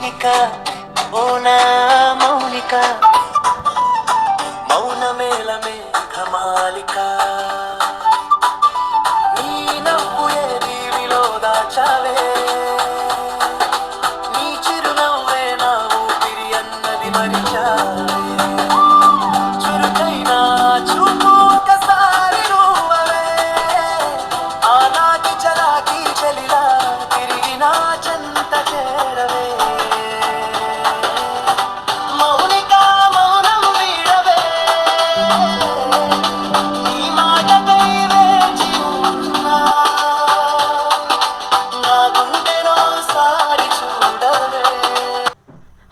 మౌనిక ఓ నా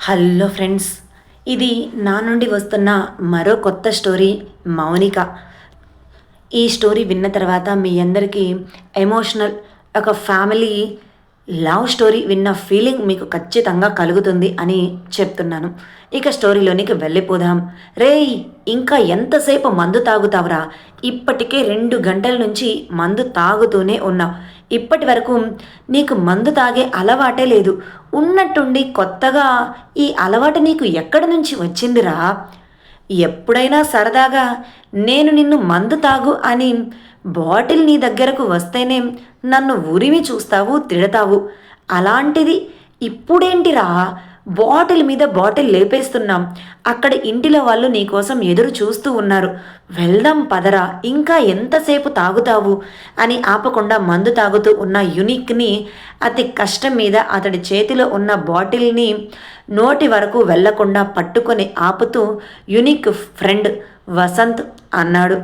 hello friends ఇది నా నుండి వస్తున్న మరో కొత్త స్టోరీ మౌనిక. ఈ స్టోరీ విన్న తర్వాత మీ అందరికీ ఎమోషనల్ ఒక ఫ్యామిలీ లవ్ స్టోరీ విన్న ఫీలింగ్ మీకు ఖచ్చితంగా కలుగుతుంది అని చెప్తున్నాను. ఇక స్టోరీలోనికి వెళ్ళిపోదాం. రేయ్ ఇంకా ఎంతసేపు మందు తాగుతావురా? ఇప్పటికే రెండు గంటల నుంచి మందు తాగుతూనే ఉన్నావు. ఇప్పటి వరకు నీకు మందు తాగే అలవాటే లేదు. ఉన్నట్టుండి కొత్తగా ఈ అలవాటు నీకు ఎక్కడి నుంచి వచ్చిందిరా? ఎప్పుడైనా సరదాగా నేను నిన్ను మందు తాగు అని బాటిల్ నీ దగ్గరకు వస్తేనే నన్ను ఉరిమి చూస్తావు తిడతావు. అలాంటిది ఇప్పుడేంటిరా? బాటిల్ మీద బాటిల్ లేపేస్తున్నాం. అక్కడ ఇంటిలో వాళ్ళు నీకోసం ఎదురు చూస్తూ ఉన్నారు. వెళ్దాం పదరా ఇంకా ఎంతసేపు తాగుతావు? అని ఆపకుండా మందు తాగుతూ ఉన్న యునిక్ని అతి కష్టం మీద అతడి చేతిలో ఉన్న బాటిల్ని నోటి వరకు వెళ్ళకుండా పట్టుకొని ఆపుతూ యునిక్ ఫ్రెండ్ వసంత్ అన్నాడు.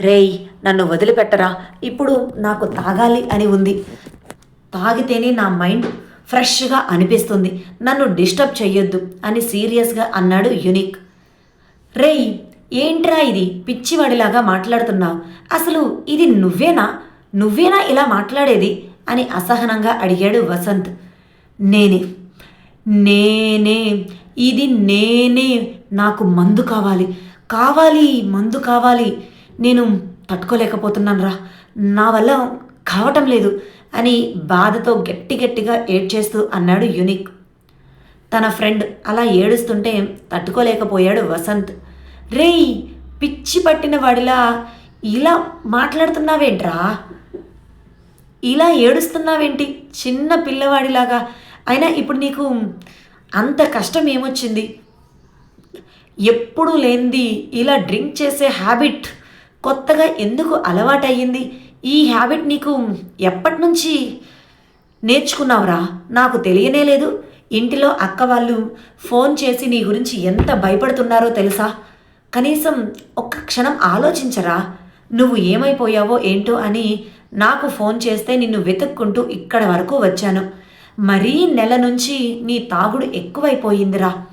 రేయ్ నన్ను వదిలిపెట్టరా. ఇప్పుడు నాకు తాగాలి అని ఉంది. తాగితేనే నా మైండ్ ఫ్రెష్గా అనిపిస్తుంది. నన్ను డిస్టర్బ్ చెయ్యొద్దు అని సీరియస్గా అన్నాడు యునిక్. రేయ్ ఏంట్రా ఇది? పిచ్చివాడిలాగా మాట్లాడుతున్నావు. అసలు ఇది నువ్వేనా? నువ్వేనా ఇలా మాట్లాడేది? అని అసహనంగా అడిగాడు వసంత్. నేనే. నేనే. ఇది నేనే. నాకు మందు కావాలి. కావాలి మందు కావాలి. నేను తట్టుకోలేకపోతున్నాను రా నా వల్ల కావటం లేదు. అని బాధతో గట్టి గట్టిగా ఏడ్చేస్తూ అన్నాడు యునిక్. తన ఫ్రెండ్ అలా ఏడుస్తుంటే తట్టుకోలేకపోయాడు వసంత్. రేయ్ పిచ్చి పట్టిన వాడిలా ఇలా మాట్లాడుతున్నావేంట్రా? ఇలా ఏడుస్తున్నావేంటి? చిన్న పిల్లవాడిలాగా. అయినా ఇప్పుడు నీకు అంత కష్టం ఏమొచ్చింది? ఎప్పుడు లేనిది ఇలా డ్రింక్ చేసే హ్యాబిట్ కొత్తగా ఎందుకు అలవాటయ్యింది? ఈ హ్యాబిట్ నీకు ఎప్పటి నుంచి నేర్చుకున్నావురా? నాకు తెలియనే లేదు. ఇంటిలో అక్క వాళ్ళు ఫోన్ చేసి నీ గురించి ఎంత భయపడుతున్నారో తెలుసా? కనీసం ఒక్క క్షణం ఆలోచించరా. నువ్వు ఏమైపోయావో ఏంటో అని నాకు ఫోన్ చేస్తే నిన్ను వెతుక్కుంటూ ఇక్కడ వరకు వచ్చాను. మరీ నెల నుంచి నీ తాగుడు ఎక్కువైపోయిందిరా.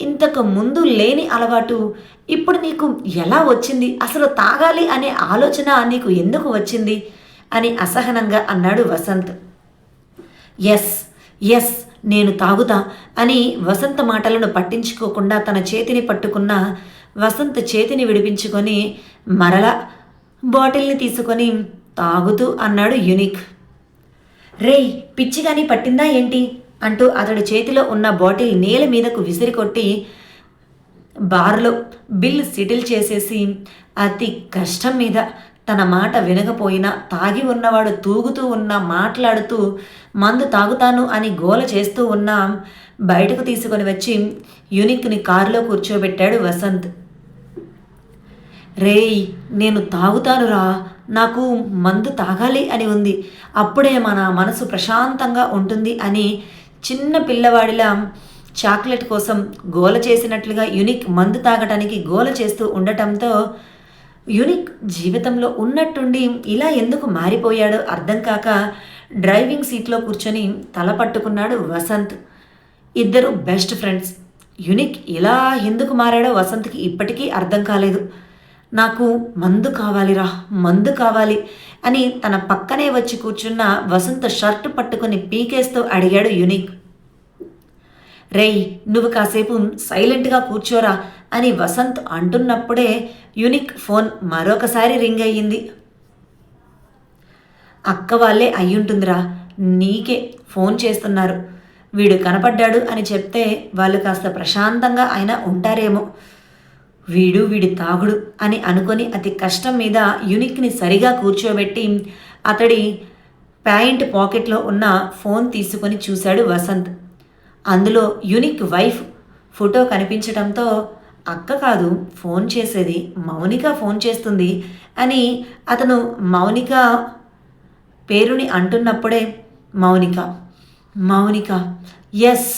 ఇంతకు ముందు లేని అలవాటు ఇప్పుడు నీకు ఎలా వచ్చింది? అసలు తాగాలి అనే ఆలోచన నీకు ఎందుకు వచ్చింది? అని అసహనంగా అన్నాడు వసంత్. ఎస్ ఎస్ నేను తాగుతా అని వసంత మాటలను పట్టించుకోకుండా తన చేతిని పట్టుకున్న వసంత్ చేతిని విడిపించుకొని మరలా బాటిల్ని తీసుకొని తాగుతూ అన్నాడు యునిక్. రేయ్ పిచ్చిగాని పట్టిందా ఏంటి? అంటూ అతడు చేతిలో ఉన్న బాటిల్ నేల మీదకు విసిరికొట్టి బార్లో బిల్ సెటిల్ చేసేసి అతి కష్టం మీద తన మాట వినకపోయినా తాగి ఉన్నవాడు తూగుతూ ఉన్నా మాట్లాడుతూ మందు తాగుతాను అని గోల చేస్తూ ఉన్నా బయటకు తీసుకొని వచ్చి యునిక్ని కారులో కూర్చోబెట్టాడు వసంత్. రేయ్ నేను తాగుతానురా. నాకు మందు తాగాలి అని ఉంది. అప్పుడే మన మనసు ప్రశాంతంగా ఉంటుంది అని చిన్న పిల్లవాడిలా చాక్లెట్ కోసం గోల చేసినట్లుగా యునిక్ మందు తాగటానికి గోల చేస్తూ ఉండటంతో యునిక్ జీవితంలో ఉన్నట్టుండి ఇలా ఎందుకు మారిపోయాడో అర్థం కాక డ్రైవింగ్ సీట్లో కూర్చొని తల పట్టుకున్నాడు వసంత్. ఇద్దరు బెస్ట్ ఫ్రెండ్స్. యునిక్ ఇలా ఎందుకు మారాడో వసంత్కి ఇప్పటికీ అర్థం కాలేదు. నాకు మందు కావాలిరా మందు కావాలి అని తన పక్కనే వచ్చి కూర్చున్న వసంత్ షర్ట్ పట్టుకొని పీకేస్తూ అడిగాడు యునిక్. రేయ్ నువ్వు కాసేపు సైలెంట్గా కూర్చోరా అని వసంత్ అంటున్నప్పుడే యునిక్ ఫోన్ మరొకసారి రింగ్ అయ్యింది. అక్క వాళ్ళే అయ్యుంటుందిరా నీకే ఫోన్ చేస్తున్నారు. వీడు కనపడ్డాడు అని చెప్తే వాళ్ళు కాస్త ప్రశాంతంగా ఆయన ఉంటారేమో. వీడు వీడి తాగుడు అని అనుకొని అతి కష్టం మీద యునిక్ని సరిగా కూర్చోబెట్టి అతడి ప్యాంట్ పాకెట్లో ఉన్న ఫోన్ తీసుకొని చూశాడు వసంత్. అందులో యునిక్ వైఫ్ ఫోటో కనిపించడంతో అక్క కాదు ఫోన్ చేసేది మౌనిక ఫోన్ చేస్తుంది అని అతను మౌనిక పేరుని అంటున్నప్పుడే మౌనిక మౌనిక ఎస్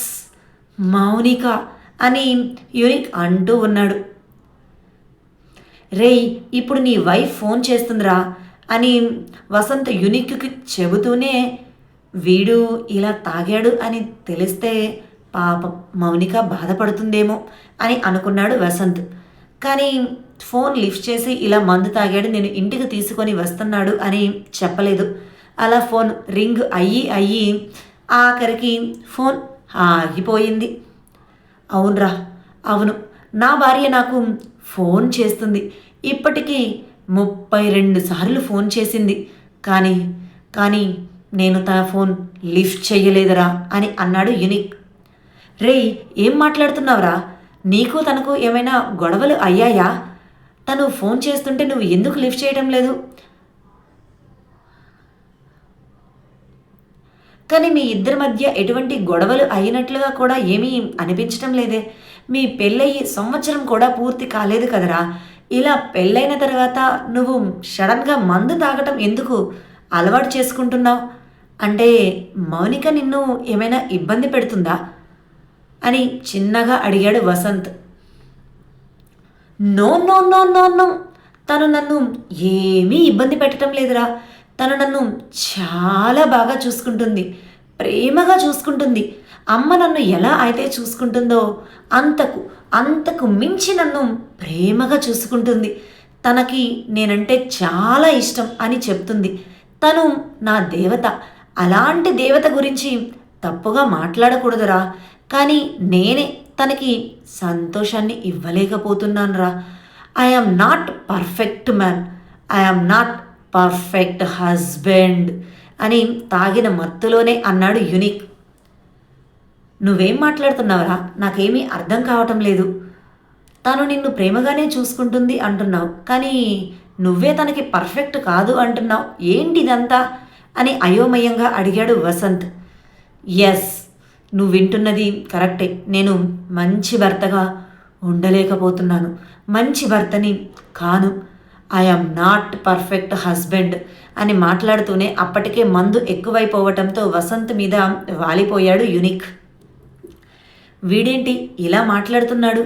మౌనిక అని యునిక్ అంటూ ఉన్నాడు. రేయ్ ఇప్పుడు నీ వైఫ్ ఫోన్ చేస్తుందిరా అని వసంత్ యునిక్కి చెబుతూనే వీడు ఇలా తాగాడు అని తెలిస్తే పాపం మౌనిక బాధపడుతుందేమో అని అనుకున్నాడు వసంత్. కానీ ఫోన్ లిఫ్ట్ చేసి ఇలా మందు తాగాడు నేను ఇంటికి తీసుకొని వస్తున్నాడు అని చెప్పలేదు. అలా ఫోన్ రింగ్ అయ్యి అయ్యి ఆఖరికి ఫోన్ ఆగిపోయింది. అవునరా అవును. నా భార్య నాకు ఫోన్ చేస్తుంది. ఇప్పటికీ ముప్పై రెండు సార్లు ఫోన్ చేసింది. కానీ కానీ నేను తన ఫోన్ లిఫ్ట్ చేయలేదురా అని అన్నాడు యునిక్. రేయ్ ఏం మాట్లాడుతున్నావురా? నీకు తనకు ఏమైనా గొడవలు అయ్యాయా? తను ఫోన్ చేస్తుంటే నువ్వు ఎందుకు లిఫ్ట్ చేయడం లేదు? కానీ మీ ఇద్దరి మధ్య ఎటువంటి గొడవలు అయినట్లుగా కూడా ఏమీ అనిపించటం లేదే. మీ పెళ్ళయి సంవత్సరం కూడా పూర్తి కాలేదు కదరా. ఇలా పెళ్ళైన తర్వాత నువ్వు సడన్గా మందు తాగటం ఎందుకు? అలవాటు చేసుకుంటున్నావు? అంటే మౌనిక నిన్ను ఏమైనా ఇబ్బంది పెడుతుందా? అని చిన్నగా అడిగాడు Vasanth. No no no no no. తను నన్ను ఏమీ ఇబ్బంది పెట్టడం లేదురా. తను నన్ను చాలా బాగా చూసుకుంటుంది ప్రేమగా చూసుకుంటుంది. అమ్మ నన్ను ఎలా అయితే చూసుకుంటుందో అంతకు అంతకు మించి నన్ను ప్రేమగా చూసుకుంటుంది. తనకి నేనంటే చాలా ఇష్టం అని చెప్తుంది. తను నా దేవత అలాంటి దేవత గురించి తప్పుగా మాట్లాడకూడదురా. కానీ నేనే తనకి సంతోషాన్ని ఇవ్వలేకపోతున్నానురా. I'm not perfect man I'm not perfect husband అని తాగిన మత్తులోనే అన్నాడు యునిక్. నువ్వేం మాట్లాడుతున్నావురా? నాకేమీ అర్థం కావటం లేదు. తను నిన్ను ప్రేమగానే చూసుకుంటుంది అంటున్నావు. కానీ నువ్వే తనకి పర్ఫెక్ట్ కాదు అంటున్నావు. ఏంటి ఇదంతా అని అయోమయంగా అడిగాడు వసంత్. ఎస్ నువ్వు వింటున్నది కరెక్టే. నేను మంచి భర్తగా ఉండలేకపోతున్నాను. మంచి భర్తని కాను. ఐఎమ్ నాట్ పర్ఫెక్ట్ హస్బెండ్ అని మాట్లాడుతూనే అప్పటికే మందు ఎక్కువైపోవటంతో వసంత్ మీద వాలిపోయాడు యునిక్. వీడేంటి ఇలా మాట్లాడుతున్నాడు?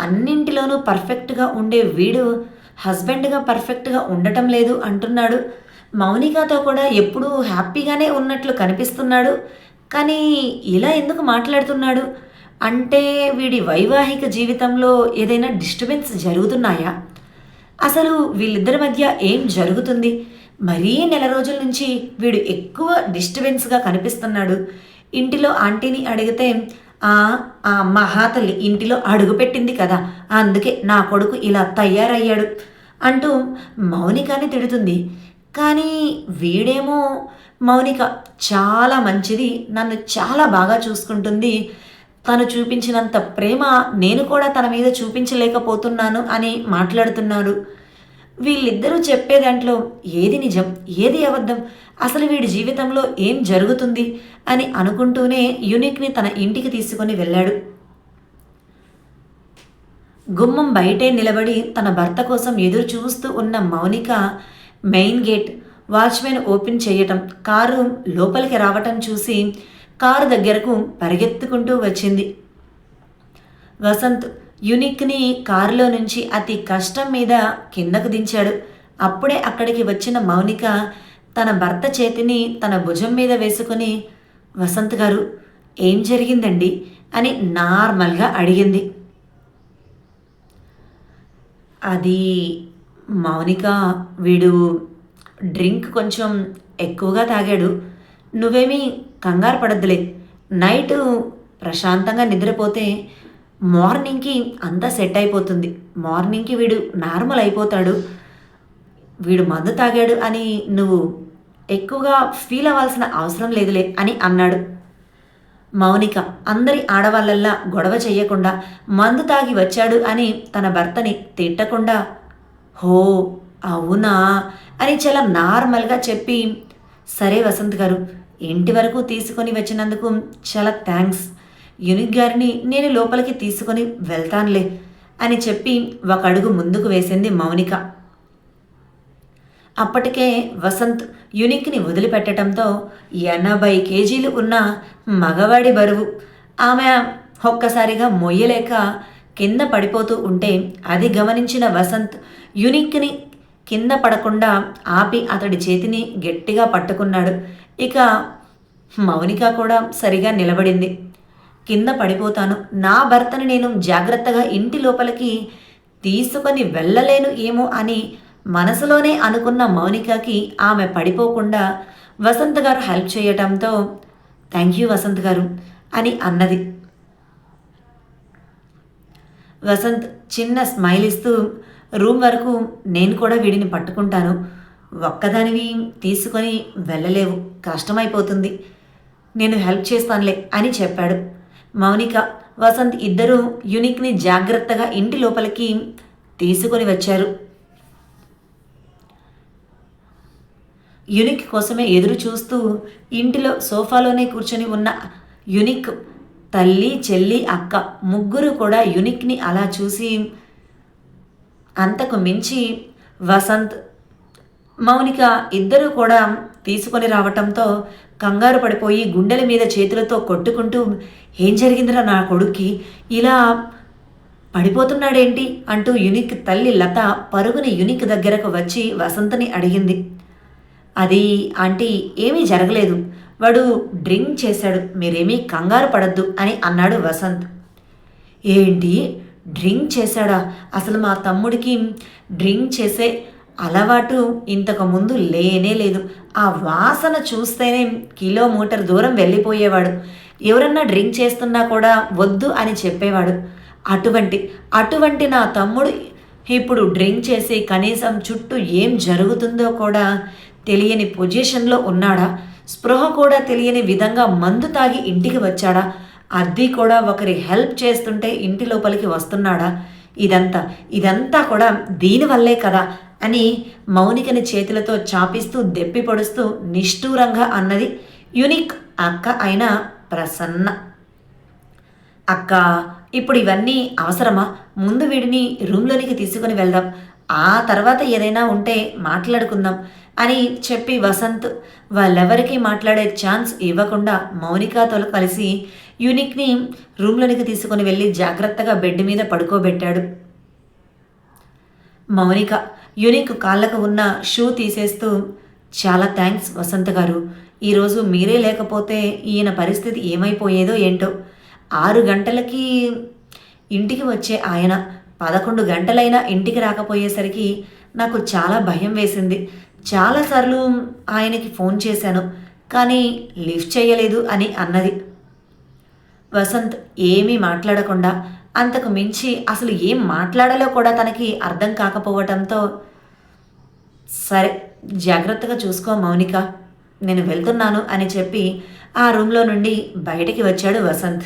అన్నింటిలోనూ పర్ఫెక్ట్గా ఉండే వీడు హస్బెండ్గా పర్ఫెక్ట్గా ఉండటం లేదు అంటున్నాడు మౌనికతో కూడా ఎప్పుడూ హ్యాపీగానే ఉన్నట్లు కనిపిస్తున్నాడు. కానీ ఇలా ఎందుకు మాట్లాడుతున్నాడు? అంటే వీడి వైవాహిక జీవితంలో ఏదైనా డిస్టర్బెన్స్ జరుగుతున్నాయా? అసలు వీళ్ళిద్దరి మధ్య ఏం జరుగుతుంది? మరీ నెల రోజుల నుంచి వీడు ఎక్కువ డిస్టర్బెన్స్గా కనిపిస్తున్నాడు. ఇంటిలో ఆంటీని అడిగితే ఆ ఆ మహాతల్లి ఇంటిలో అడుగుపెట్టింది కదా అందుకే నా కొడుకు ఇలా తయారయ్యాడు అంటూ మౌనికాని తిడుతుంది. కానీ వీడేమో మౌనిక చాలా మంచిది నన్ను చాలా బాగా చూసుకుంటుంది. తను చూపించినంత ప్రేమ నేను కూడా తన మీద చూపించలేకపోతున్నాను అని మాట్లాడుతున్నాడు. వీళ్ళిద్దరూ చెప్పే దాంట్లో ఏది నిజం ఏది అబద్ధం అసలు వీడి జీవితంలో ఏం జరుగుతుంది అని అనుకుంటూనే యూనిక్ని తన ఇంటికి తీసుకొని వెళ్ళాడు. గుమ్మం బయటే నిలబడి తన భర్త కోసం ఎదురు చూస్తూ ఉన్న Mounika main gate. Watchman open చేయటం కారు లోపలికి రావటం చూసి కారు దగ్గరకు పరిగెత్తుకుంటూ వచ్చింది. వసంత్ యునిక్ని కారులో నుంచి అతి కష్టం మీద కిందకు దించాడు. అప్పుడే అక్కడికి వచ్చిన మౌనిక తన భర్త చేతిని తన భుజం మీద వేసుకుని వసంత్ గారు ఏం జరిగిందండి? అని నార్మల్గా అడిగింది. అది మౌనిక వీడు డ్రింక్ కొంచెం ఎక్కువగా తాగాడు. నువ్వేమీ కంగారు పడద్దులే. నైట్ ప్రశాంతంగా నిద్రపోతే మార్నింగ్కి అంతా సెట్ అయిపోతుంది. మార్నింగ్కి వీడు నార్మల్ అయిపోతాడు. వీడు మందు తాగాడు అని నువ్వు ఎక్కువగా ఫీల్ అవ్వాల్సిన అవసరం లేదులే అని అన్నాడు. మౌనిక అందరి ఆడవాళ్ళల్లా గొడవ చేయకుండా మందు తాగి వచ్చాడు అని తన భర్తని తిట్టకుండా హో అవునా? అని చాలా నార్మల్గా చెప్పి సరే వసంత్ గారు ఇంటి వరకు తీసుకొని వచ్చినందుకు చాలా థ్యాంక్స్. యునిక్ గారిని నేను లోపలికి తీసుకొని వెళ్తానులే అని చెప్పి ఒక అడుగు ముందుకు వేసింది మౌనిక. అప్పటికే వసంత్ యునిక్ని వదిలిపెట్టడంతో ఎనభై కేజీలు ఉన్న మగవాడి బరువు ఆమె ఒక్కసారిగా మొయ్యలేక కింద పడిపోతూ ఉంటే అది గమనించిన వసంత్ యునిక్ని కింద పడకుండా ఆపి అతడి చేతిని గట్టిగా పట్టుకున్నాడు. ఇక మౌనిక కూడా సరిగా నిలబడింది. కింద పడిపోతాను. నా భర్తను నేను జాగ్రత్తగా ఇంటి లోపలికి తీసుకొని వెళ్ళలేను ఏమో అని మనసులోనే అనుకున్న మౌనికకి ఆమె పడిపోకుండా వసంత్ గారు హెల్ప్ చేయటంతో థ్యాంక్ యూ వసంత్ గారు అని అన్నది. వసంత్ చిన్న స్మైల్ ఇస్తూ రూమ్ వరకు నేను కూడా వీడిని పట్టుకుంటాను. ఒక్కదానివి తీసుకొని వెళ్ళలేవు. కష్టమైపోతుంది. నేను హెల్ప్ చేస్తానులే అని చెప్పాడు. మౌనిక వసంత్ ఇద్దరూ యునిక్ని జాగ్రత్తగా ఇంటి లోపలికి తీసుకొని వచ్చారు. యునిక్ కోసమే ఎదురు చూస్తూ ఇంటిలో సోఫాలోనే కూర్చొని ఉన్న యునిక్ తల్లి చెల్లి అక్క ముగ్గురు కూడా యునిక్ని అలా చూసి అంతకు మించి వసంత్ మౌనిక ఇద్దరూ కూడా తీసుకొని రావటంతో కంగారు పడిపోయి గుండెల మీద చేతులతో కొట్టుకుంటూ ఏం జరిగిందిరా నా కొడుక్కి? ఇలా పడిపోతున్నాడేంటి? అంటూ యునిక్ తల్లి లత పరుగుని యునిక్ దగ్గరకు వచ్చి వసంతని అడిగింది. అది ఆంటీ ఏమీ జరగలేదు. వాడు డ్రింక్ చేశాడు. మీరేమీ కంగారు పడద్దు అని అన్నాడు వసంత్. ఏంటి? డ్రింక్ చేశాడా? అసలు మా తమ్ముడికి డ్రింక్ చేసే అలవాటు ఇంతకుముందు లేనే లేదు. ఆ వాసన చూస్తేనే కిలోమీటర్ దూరం వెళ్ళిపోయేవాడు. ఎవరన్నా డ్రింక్ చేస్తున్నా కూడా వద్దు అని చెప్పేవాడు. అటువంటి అటువంటి నా తమ్ముడు ఇప్పుడు డ్రింక్ చేసి కనీసం చుట్టూ ఏం జరుగుతుందో కూడా తెలియని పొజిషన్లో ఉన్నాడా? స్పృహ కూడా తెలియని విధంగా మందు తాగి ఇంటికి వచ్చాడా? అది కూడా ఒకరి హెల్ప్ చేస్తుంటే ఇంటి లోపలికి వస్తున్నాడా? ఇదంతా ఇదంతా కూడా దీనివల్లే కదా? అని మౌనికని చేతులతో చాపిస్తూ దెప్పి పొడుస్తూ నిష్ఠూరంగా అన్నది యునిక్ అక్క అయిన ప్రసన్న. అక్క ఇప్పుడు ఇవన్నీ అవసరమా? ముందు వీడిని రూమ్లోనికి తీసుకుని వెళ్దాం. ఆ తర్వాత ఏదైనా ఉంటే మాట్లాడుకుందాం. అని చెప్పి వసంత్ వాళ్ళెవరికీ మాట్లాడే ఛాన్స్ ఇవ్వకుండా మౌనికాతో కలిసి యూనిక్ని రూమ్లోనికి తీసుకుని వెళ్ళి జాగ్రత్తగా బెడ్ మీద పడుకోబెట్టాడు. మౌనిక యూనిక్ కాళ్ళకు ఉన్న షూ తీసేస్తూ చాలా థ్యాంక్స్ వసంత్ గారు. ఈరోజు మీరే లేకపోతే ఈయన పరిస్థితి ఏమైపోయేదో ఏంటో. ఆరు గంటలకి ఇంటికి వచ్చే ఆయన పదకొండు గంటలైనా ఇంటికి రాకపోయేసరికి నాకు చాలా భయం వేసింది. చాలాసార్లు ఆయనకి ఫోన్ చేశాను కానీ లిఫ్ట్ చేయలేదు అని అన్నది. వసంత్ ఏమీ మాట్లాడకుండా అంతకు మించి అసలు ఏం మాట్లాడాలో కూడా తనకి అర్థం కాకపోవటంతో సరే జాగ్రత్తగా చూసుకో మౌనిక నేను వెళ్తున్నాను అని చెప్పి ఆ రూమ్లో నుండి బయటికి వచ్చాడు వసంత్.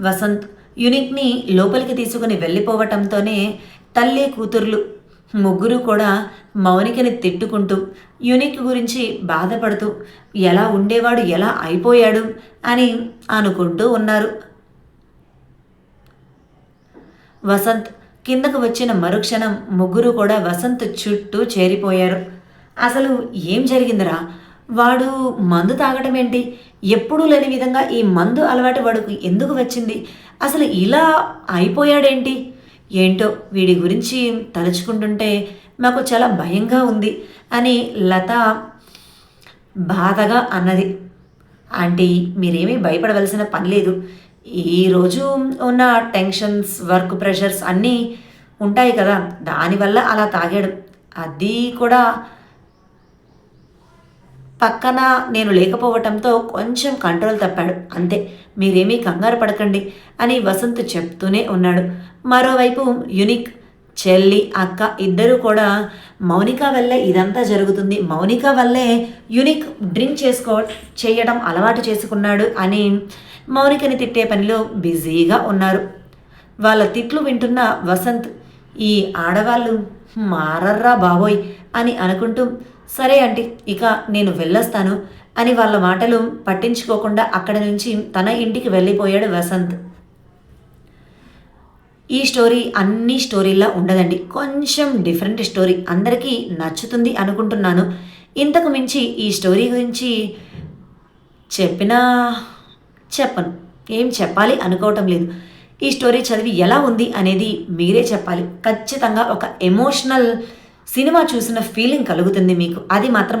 వసంత్ యునిక్ని లోపలికి తీసుకుని వెళ్ళిపోవటంతోనే తల్లి కూతుర్లు ముగ్గురు కూడా మౌనికని తిట్టుకుంటూ యునిక్ గురించి బాధపడుతూ ఎలా ఉండేవాడు ఎలా అయిపోయాడు అని అనుకుంటూ ఉన్నారు. వసంత్ కిందకు వచ్చిన మరుక్షణం ముగ్గురు కూడా వసంత్ చుట్టూ చేరిపోయారు. అసలు ఏం జరిగిందిరా? వాడు మందు తాగటం ఏంటి ఎప్పుడూ లేని విధంగా ఈ మందు అలవాటు వాడుకు ఎందుకు వచ్చింది? అసలు ఇలా అయిపోయాడేంటి? ఏంటో వీడి గురించి తలుచుకుంటుంటే మాకు చాలా భయంగా ఉంది అని లత బాధగా అన్నది. ఆంటీ మీరేమీ భయపడవలసిన పని లేదు. ఈరోజు ఉన్న టెన్షన్స్ వర్క్ ప్రెషర్స్ అన్నీ ఉంటాయి కదా దానివల్ల అలా తాగాడు. అది కూడా పక్కన నేను లేకపోవటంతో కొంచెం కంట్రోల్ తప్పాడు. అంతే మీరేమీ కంగారు పడకండి అని వసంత్ చెప్తూనే ఉన్నాడు. మరోవైపు యునిక్ చెల్లి అక్క ఇద్దరూ కూడా మౌనిక వల్లే ఇదంతా జరుగుతుంది. మౌనిక వల్లే యునిక్ డ్రింక్ చేసుకో చేయడం అలవాటు చేసుకున్నాడు అని మౌనికని తిట్టే పనిలో బిజీగా ఉన్నారు. వాళ్ళ తిట్లు వింటున్న వసంత్ ఈ ఆడవాళ్ళు మారర్రా బాబోయ్ అని అనుకుంటూ సరే ఆంటీ ఇక నేను వెళ్ళొస్తాను అని వాళ్ళ మాటలు పట్టించుకోకుండా అక్కడి నుంచి తన ఇంటికి వెళ్ళిపోయాడు వసంత్. ఈ స్టోరీ అన్ని స్టోరీలా ఉండదండి. కొంచెం డిఫరెంట్ స్టోరీ. అందరికీ నచ్చుతుంది అనుకుంటున్నాను. ఇంతకు మించి ఈ స్టోరీ గురించి చెప్పినా చెప్పను. ఏం చెప్పాలి అనుకోవటం లేదు. ఈ స్టోరీ చదివి ఎలా ఉంది అనేది మీరే చెప్పాలి. ఖచ్చితంగా ఒక ఎమోషనల్ సినిమా చూసిన ఫీలింగ్ కలుగుతుంది మీకు. అది మాత్రం